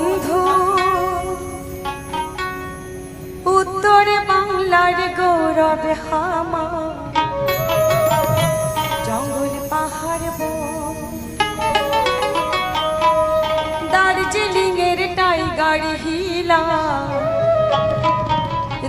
বন্ধু, উত্তরে বাংলার গৌরব হামা, জঙ্গল পাহাড় দার্জিলিং এর টাইগার হিলা,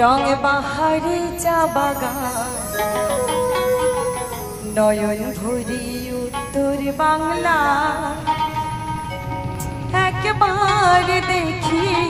রং পাহাড়ে চা বাগান নয়ন ভরি উত্তর বাংলা